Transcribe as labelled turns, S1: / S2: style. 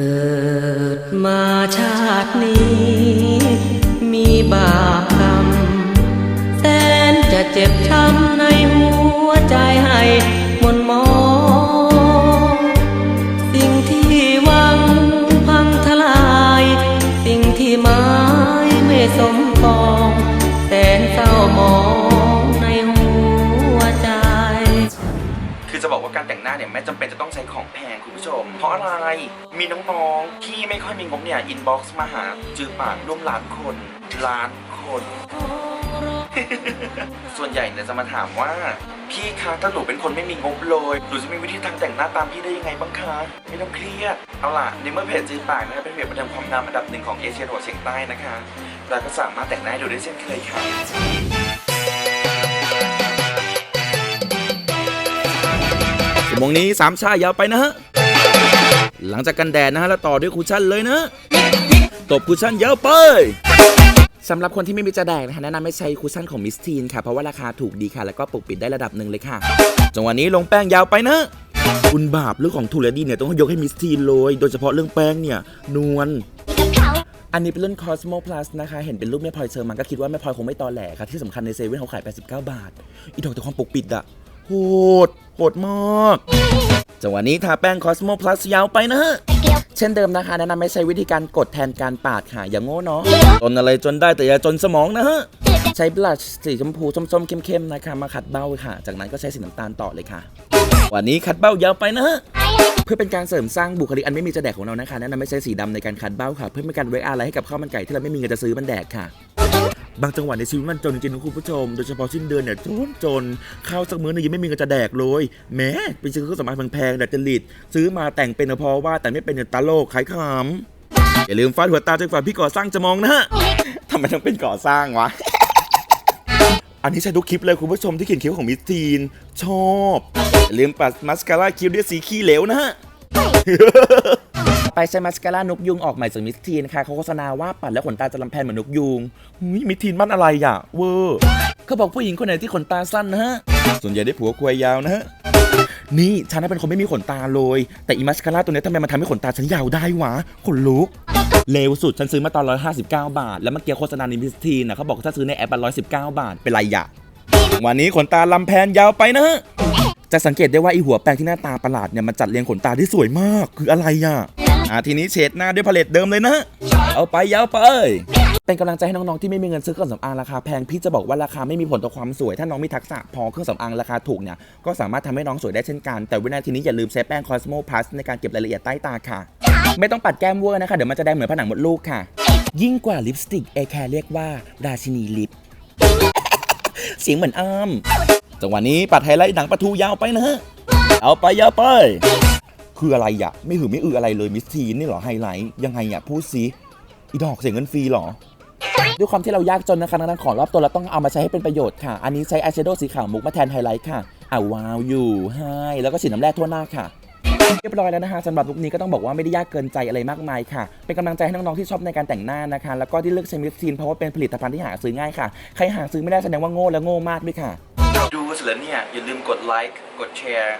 S1: กิดมาชาตินี้ มีบาปกรรมแสนจะเจ็บช้ำในหัวใจให้มนมองสิ่งที่หวังพังทลาย สิ่งที่หมายไม่สม ว่า
S2: การแต่งหน้าเนี่ยไม่จำเป็นจะต้องใช้ของแพงคุณผู้ชม เพราะอะไรมีน้องๆที่ไม่ค่อยมีงบเนี่ยอินบ็อกซ์มาหาจือปากร่วมล้านคนล้านคน ส่วนใหญ่เนี่ยจะมาถามว่าพี่คะถ้าหนูเป็นคนไม่มีงบเลยหนูจะมีวิธีทางแต่งหน้าตามพี่ได้ยังไงบ้างคะ ไม่ต้องเครียด เอาล่ะในเมื่อเพจจือปากนะครับเป็นเพจประจำความงามอันดับหนึ่งของเอเชียตะวันออกเฉียงใต้นะคะ เราก็สามารถแต่งหน้าให้ดูได้เช่นเคยค่ะ วโมงนี้สามชายาวไปนะฮะ หลังจากกันแดดนะฮะ แล้วต่อด้วยคูชั่นเลยนะ ตบคูชั่นยาวไปสำหรับคนที่ไม่มีจะแดกนะคะแนะนำให้ใช้คูชั่นของมิสทีนค่ะ เพราะว่าราคาถูกดีค่ะ แล้วก็ปกปิดได้ระดับหนึ่งเลยค่ะ จังหวะนี้ลงแป้งยาวไปนะ คุณบาปเรื่องของทูเลดี้เนี่ย ต้องยกให้มิสทีนเลย โดยเฉพาะเรื่องแป้งเนี่ย นวลอันนี้เป็นรุ่น Cosmo Plus นะคะ เห็นเป็นรูปแม่พลอยเชอร์มันก็คิดว่าแม่พลอยคงไม่ตอแหลค่ะ ที่สำคัญในเซเว่นเขาขาย 89 บาท อีดอกแต่ความปกปิดอะ โหดโหดมากจังหวะนี้ทาแป้ง Cosmo Plus ยาวไปนะฮะเช่นเดิมนะคะแนะนำให้ใช้วิธีการกดแทนการปาดค่ะ อย่างโง่เนาะจนอะไรจนได้แต่อย่าจนสมองนะฮะ ใช้บลัชสีชมพูส้มๆเข้มๆนะคะ มาขัดเบ้าค่ะ จากนั้นก็ใช้สีน้ำตาลต่อเลยค่ะวันนี้ขัดเบ้ายาวไปนะฮะเพื่อเป็นการเสริมสร้างบุคลิกอันไม่มีจะแดกของเรานะคะแนะนำให้ใช้สีดำในการขัดเบ้าค่ะ เพื่อเป็นการไว้อะไรให้กับข้าวมันไก่ที่เราไม่มีเงินจะซื้อมันแดกค่ะ บางจังหวะในชีวิตมันจนจริงๆนะคุณผู้ชม โดยเฉพาะสิ้นเดือนเนี่ยจนจนข้าวสักมื้อเนี่ยยังไม่มีเงินจะแดกเลยแม้ไปซื้อเครื่องสำอางแพงๆดัดจริตซื้อมาแต่งเป็นก็เพอว่าแต่ไม่เป็นเนี่ยตาโลกขายขำอย่าลืมฟาดหัวตาจนกว่าพี่ก่อสร้างจะมองนะฮะทำไมต้องเป็นก่อสร้างวะ อันนี้ใช้ทุกคลิปเลยคุณผู้ชมที่เขียนคิ้วของมิสทีน ชอบอย่าลืมปัดมัสคาร่าคิ้วด้วยสีขี้เหลวนะฮะ ไปใช้มัสคาร่านกยุงออกใหม่จากมิสทีนค่ะเขาโฆษณาว่าปัดแล้วขนตาจะลำแพนเหมือนนกยุงหุยมิสทีนมันอะไรอะ เวอร์เขาบอกผู้หญิงคนไหนที่ขนตาสั้นนะฮะ ส่วนใหญ่ได้ผัวควยยาวนะฮะ นี่ฉันน่ะเป็นคนไม่มีขนตาเลย แต่อีมัสคาร่าตัวเนี้ยทำไมมันทำให้ขนตาฉันยาวได้วะขนลุกเลวสุดฉันซื้อมาตอน 159 บาท แล้วเมื่อกี้โฆษณาในมิสทีนนะเขาบอกถ้าซื้อในแอปมัน119บาทเป็นไรยะวันนี้ขนตาลำแพนยาวไปนะฮะ จะสังเกตได้ว่าไอหัวแปรงที่หน้าตาประหลาดเนี่ยมันจัดเรียงขนตาที่สวยมากคืออะไรอะอะทีนี้เฉดหน้าด้วยพาเลตเดิมเลยนะ เอาไปยาวไป เป็นกำลังใจให้น้องๆที่ไม่มีเงินซื้อเครื่องสำอางราคาแพงพี่จะบอกว่าราคาไม่มีผลต่อความสวย ถ้าน้องมีทักษะพอเครื่องสำอางราคาถูกเนี่ยก็สามารถทำให้น้องสวยได้เช่นกัน แต่วินาทีนี้อย่าลืมใช้แป้ง Cosmo Plus ในการเก็บรายละเอียดใต้ตาค่ะ ไม่ต้องปัดแก้มเวอร์นะคะเดี๋ยวมันจะแดงเหมือนผนังมดลูกค่ะ ยิ่งกว่าลิปสติกเอแคร์เรียกว่าราชินีลิปเสียงเหมือนอ้าม จังหวะนี้ปัดไฮไลท์หนังปลาทูยาวไปนะฮะ เอาไปยาวไป คืออะไรอะ ไม่หือไม่อืออะไรเลยมิสทีนนี่เหรอไฮไลท์ยังไงอะพูดสิอีดอกเสียเงินฟรีเหรอด้วยความที่เรายากจนนะคะดังนั้นของรอบตัวเราต้องเอามาใช้ให้เป็นประโยชน์ค่ะ อันนี้ใช้อายแชโดว์สีขาวมุกมาแทนไฮไลท์ค่ะอ่าวาวอยู่ให้แล้วก็ฉีดน้ำแร่ทั่วหน้าค่ะ เรียบร้อยแล้วนะคะสำหรับลุคนี้ก็ต้องบอกว่าไม่ได้ยากเกินใจอะไรมากมายค่ะ เป็นกำลังใจให้น้องๆที่ชอบในการแต่งหน้านะคะ แล้วก็ที่เลือกใช้มิสทีนเพราะว่าเป็นผลิตภัณฑ์ที่หาซื้อง่ายค่ะ ใครหาซื้อไม่ได้แสดงว่าโง่และโง่มากด้วยค่ะ ดูเสร็จแล้วเนี่ย อย่าลืมกดไลค์ กดแชร์